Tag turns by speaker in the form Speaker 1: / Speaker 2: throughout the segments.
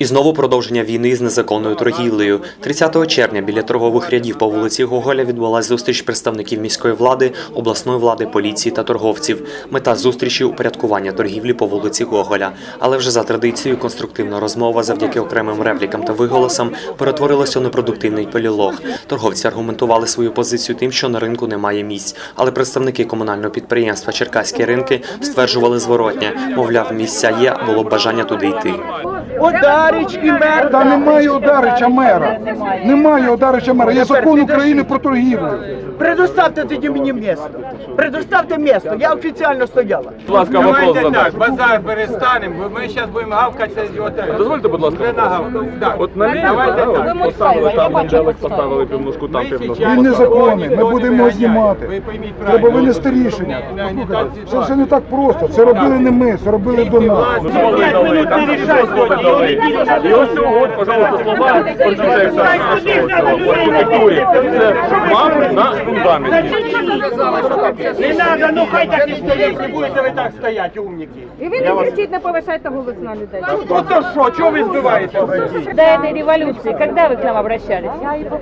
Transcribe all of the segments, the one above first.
Speaker 1: І знову продовження війни з незаконною торгівлею. 30 червня біля торгових рядів по вулиці Гоголя відбулася зустріч представників міської влади, обласної влади, поліції та торговців. Мета зустрічі упорядкування торгівлі по вулиці Гоголя. Але вже за традицією конструктивна розмова завдяки окремим реплікам та виголосам перетворилася у непродуктивний полілог. Торговці аргументували свою позицію тим, що на ринку немає місць. Але представники комунального підприємства Черкаські ринки стверджували зворотня, мовляв, місця є, було б бажання туди йти.
Speaker 2: Одарич і мер.
Speaker 3: Та немає Одарича мера. Немає Одарича мера. Є закон України про торгівлю.
Speaker 2: Предоставте тоді мені місто. Предоставте місто. Я офіційно стояла.
Speaker 4: Будь ласка, вопрос
Speaker 5: Давайте
Speaker 4: задати.
Speaker 5: так, базар перестанемо, бо ми зараз будемо гавкати з ідіотами.
Speaker 4: Дозвольте, будь ласка,
Speaker 5: Вже. Так.
Speaker 4: От на лінії
Speaker 5: Давайте
Speaker 4: да,
Speaker 5: так.
Speaker 4: поставили там неделик, поставили півножку, там
Speaker 5: сейчас
Speaker 3: Він незаконний, ми будемо його знімати.
Speaker 5: Ви пойміть
Speaker 3: Треба винести рішення.
Speaker 5: Не
Speaker 3: Це все не так просто. Це робили не ми, це робили до нас.
Speaker 4: Дозволи дали, там дозволи дали. І ось цього, от, пожалуйста, слова в. Це мав на фундаменті.
Speaker 2: Не треба, ну хай так і стоїть, не будете ви так стояти, умніки.
Speaker 6: І ви не кричіть, не повишайте голос на людей.
Speaker 2: Ото що, чого ви збиваєте?
Speaker 6: До этой революции, когда вы к нам обращались?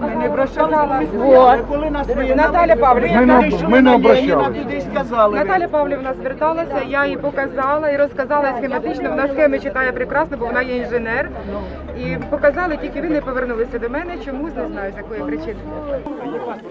Speaker 2: Ми не обращалися.
Speaker 6: Вот.
Speaker 2: Коли нас Наталя
Speaker 3: не- ми не обращалися.
Speaker 2: сказали.
Speaker 7: Наталя Павлівна зверталася, я їй показала і розказала схематично. Вона схеми читає прекрасно, бо вона є інженер. І показали, тільки ви не повернулися до мене. Чомусь не знаю, з якої причини.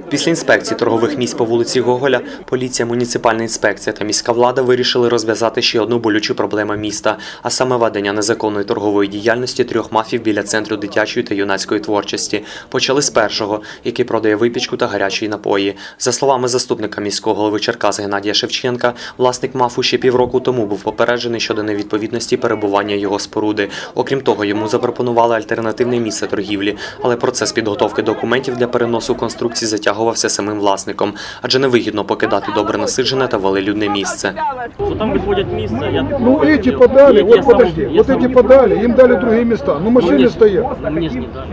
Speaker 1: Після інспекції торгових місць по вулиці Гоголя, поліція, муніципальна інспекція та міська влада вирішили розв'язати ще одну болючу проблему міста, а саме ведення незаконної торгової діяльності трьох мафів біля центру дитячої та юнацької творчості. Почали з першого, який продає випічку та гарячі напої. За словами заступника міського голови Черкас Геннадія Шевченка, власник мафу ще півроку тому був попереджений щодо невідповідності перебування його споруди. Окрім того, йому запропонували альтернативне місце торгівлі, але процес підготовки документів для переносу конструкції затягувався самим власником, адже невигідно покидати добре насиджене та велелюдне місце.
Speaker 8: Что там выходят места, я...
Speaker 3: Ну эти подали,
Speaker 8: Нет, я
Speaker 3: вот
Speaker 8: сам-
Speaker 3: подожди,
Speaker 8: я
Speaker 3: вот
Speaker 8: сам
Speaker 3: эти
Speaker 8: не-
Speaker 3: подали, им дали другие места. Ну машины
Speaker 8: Мне-
Speaker 3: стоят.
Speaker 8: Мне с ним, да.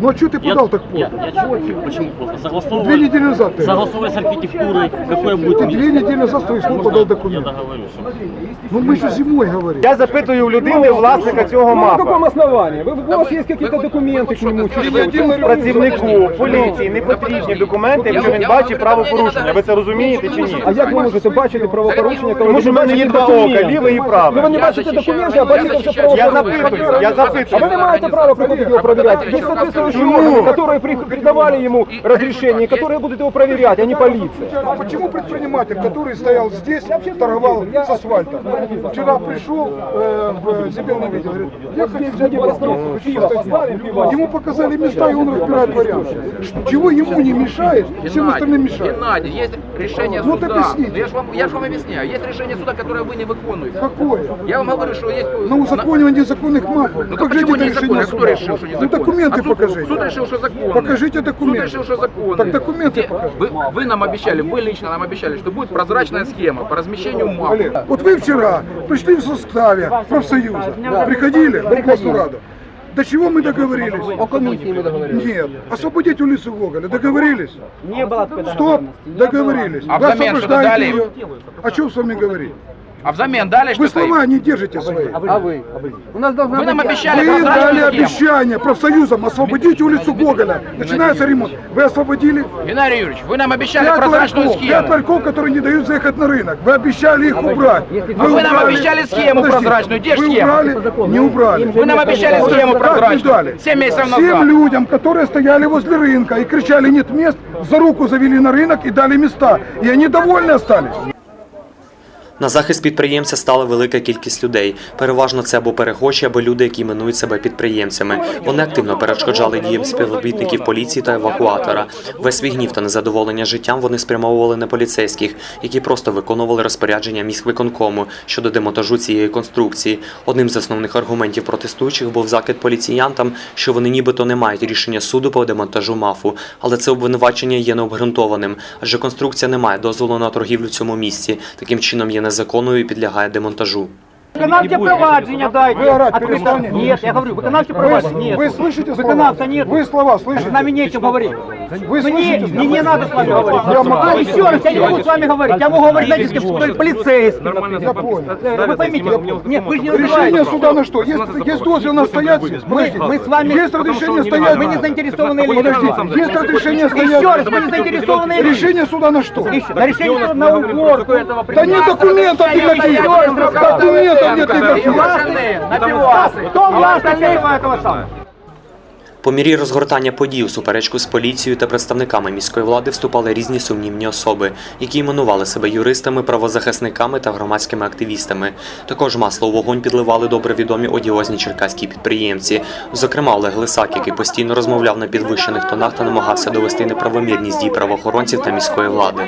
Speaker 3: Ну а что ты
Speaker 8: Я-
Speaker 3: подал так
Speaker 8: я,
Speaker 3: поздно?
Speaker 8: я чё- почему поздно? Согласовывая,
Speaker 3: Две недели назад ты.
Speaker 8: согласовывая с архитектурой, какое будет
Speaker 3: Ты
Speaker 8: место.
Speaker 3: две недели назад свои слова подал
Speaker 8: Я
Speaker 3: документ.
Speaker 8: договорюсь.
Speaker 3: Ну мы же зимой говорили.
Speaker 9: Я запитую у людини власника цього
Speaker 10: На каком
Speaker 9: мапа.
Speaker 10: основании? Вы, у вас есть какие-то документы к нему?
Speaker 9: Працівнику поліції не потрібні документи, якщо він бачить правопорушення. Ви це розумієте чи ні?
Speaker 10: А як ви можете бачити правопорушення, коли
Speaker 9: Тому
Speaker 10: ви
Speaker 9: що в
Speaker 10: не
Speaker 9: мене є
Speaker 10: бачите
Speaker 9: два ока,
Speaker 10: документів?
Speaker 9: ліве і
Speaker 10: Ну, ви
Speaker 9: праве.
Speaker 10: не бачите документи, а бачите все
Speaker 9: Я
Speaker 10: правопорушення.
Speaker 9: запитую, я
Speaker 10: А
Speaker 9: запитую.
Speaker 10: вы не маете права приходить его проверять. Есть соответствующие органы, которые при- придавали ему разрешение, которые будут его проверять, а не полиция.
Speaker 3: А почему предприниматель, который стоял здесь, торговал с асфальта, вчера пришел, э, в себя не видел, говорит, я хочу взять
Speaker 10: Пиво, пиво поставим, пиво.
Speaker 3: Ему показали места, и он разбирает варианты. Чего ему не мешает, всем остальным мешает.
Speaker 11: Геннадий, есть решение
Speaker 3: Ну, вот
Speaker 11: суда.
Speaker 3: объясните.
Speaker 11: Ну, я же вам, я ж вам объясняю. Есть решение суда, которое вы не выполняете.
Speaker 3: Какое?
Speaker 11: Я вам говорю, что есть...
Speaker 3: На узаконивание незаконных мафов.
Speaker 11: Ну,
Speaker 3: покажите
Speaker 11: почему
Speaker 3: это
Speaker 11: не
Speaker 3: решение
Speaker 11: законно? Кто
Speaker 3: суда.
Speaker 11: решил, что
Speaker 3: Ну
Speaker 11: незаконно?
Speaker 3: документы
Speaker 11: А суд-
Speaker 3: покажите.
Speaker 11: Суд решил, что законно.
Speaker 3: Покажите
Speaker 11: Суд
Speaker 3: документы.
Speaker 11: решил, что законно.
Speaker 3: Так документы
Speaker 11: Где-
Speaker 3: покажите.
Speaker 11: Вы, вы нам обещали, вы лично нам обещали, что будет прозрачная схема по размещению мап.
Speaker 3: Олег, вот вы вчера пришли в составе профсоюза, приходили в областную раду. До чего мы договорились?
Speaker 10: О комиссии мы договорились.
Speaker 3: Нет. Освободить улицу Гоголя. Договорились?
Speaker 2: Не було
Speaker 3: Стоп. Договорились.
Speaker 11: А
Speaker 3: Вы
Speaker 11: взамен что-то
Speaker 3: освобождаете
Speaker 11: дали?
Speaker 3: ее. О чем с вами говорить?
Speaker 11: А взамен дали
Speaker 3: Вы
Speaker 11: что-то?
Speaker 3: слова не держите свои.
Speaker 10: А вы? У нас должна
Speaker 11: Вы нам
Speaker 10: быть-
Speaker 11: обещали
Speaker 3: Вы дали
Speaker 11: прозрачную схему.
Speaker 3: обещание профсоюзам освободить улицу Гоголя. Начинается ремонт. Вы освободили
Speaker 11: Геннадий Юрьевич, вы нам обещали
Speaker 3: пять
Speaker 11: прозрачную
Speaker 3: ларьков, пять
Speaker 11: схему.
Speaker 3: ларьков, которые не дают заехать на рынок. Вы обещали их убрать.
Speaker 11: А вы нам обещали схему прозрачную. Где ж
Speaker 3: Вы
Speaker 11: схема?
Speaker 3: убрали? Не убрали.
Speaker 11: Вы нам обещали схему
Speaker 3: как не
Speaker 11: прозрачную.
Speaker 3: дали?
Speaker 11: Семь месяцев
Speaker 3: Всем
Speaker 11: назад.
Speaker 3: людям, которые стояли возле рынка и кричали «нет мест», за руку завели на рынок и дали места. И они довольны остались.
Speaker 1: На захист підприємця стала велика кількість людей. Переважно це або перехожі, або люди, які іменують себе підприємцями. Вони активно перешкоджали діям співробітників поліції та евакуатора. Весь свій гнів та незадоволення життям вони спрямовували на поліцейських, які просто виконували розпорядження міськвиконкому щодо демонтажу цієї конструкції. Одним з основних аргументів протестуючих був закид поліціянтам, що вони нібито не мають рішення суду по демонтажу мафу. Але це обвинувачення є необґрунтованим, адже конструкція не має дозволу на торгівлю в цьому місці. Таким чином є незаконною і підлягає демонтажу.
Speaker 2: Виконавче провадження дайте.
Speaker 3: Вы орать
Speaker 2: Открыть-
Speaker 3: перестанете?
Speaker 2: Нет, я говорю, виконавче провадження нет.
Speaker 3: вы слышите слова?
Speaker 2: Виконавця нет.
Speaker 3: Вы слова слышите?
Speaker 2: Нам нечем говорить.
Speaker 3: Вы слышите?
Speaker 10: Не, не надо с вами говорить.
Speaker 3: Я могу-
Speaker 10: А, еще раз, я не могу с вами говорить. Я могу говорить, знаете, с например.
Speaker 3: Я понял.
Speaker 10: Вы поймите, нет, вы же не
Speaker 3: Решение суда на что? Есть, есть дозвел на стоять?
Speaker 10: Мы, мы с вами...
Speaker 3: Есть разрешение стоять?
Speaker 10: Вы не заинтересованные лица.
Speaker 3: Подождите, есть разрешение стоять?
Speaker 10: Еще раз, вы не заинтересованные лица.
Speaker 3: Решение суда на что?
Speaker 10: На решение на уборку.
Speaker 3: Да нет документов никаких! Документов нет
Speaker 10: власник этого самого?
Speaker 1: По мірі розгортання подій у суперечку з поліцією та представниками міської влади вступали різні сумнівні особи, які іменували себе юристами, правозахисниками та громадськими активістами. Також масло у вогонь підливали добре відомі одіозні черкаські підприємці. Зокрема, Олег Лисак, який постійно розмовляв на підвищених тонах та намагався довести неправомірність дій правоохоронців та міської влади.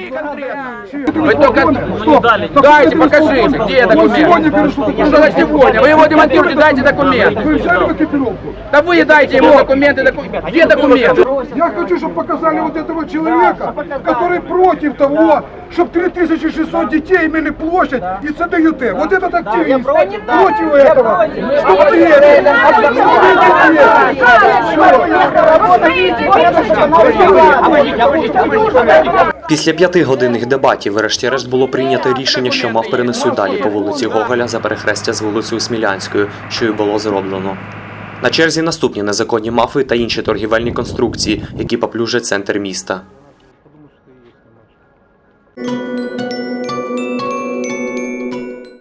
Speaker 11: Вы только...
Speaker 3: Стоп!
Speaker 11: Дайте, покажите, где
Speaker 3: Он сегодня
Speaker 11: документ?
Speaker 3: перешел.
Speaker 11: Ну что за сегодня? Вы его демонтируете, дайте документ.
Speaker 3: Вы взяли в экипировку?
Speaker 11: Да вы дайте ему документы, доку- где документы?
Speaker 3: Я хочу, чтобы показали вот этого человека, который против того, чтобы 3600 детей имели площадь и ЦДЮТ. Вот этот активист против этого. Что ответить?
Speaker 1: Після п'ятигодинних дебатів, врешті-решт, було прийнято рішення, що мав перенесуть далі по вулиці Гоголя за перехрестя з вулицею Смілянською, що й було зроблено. На черзі наступні незаконні мафи та інші торгівельні конструкції, які поплюжать центр міста.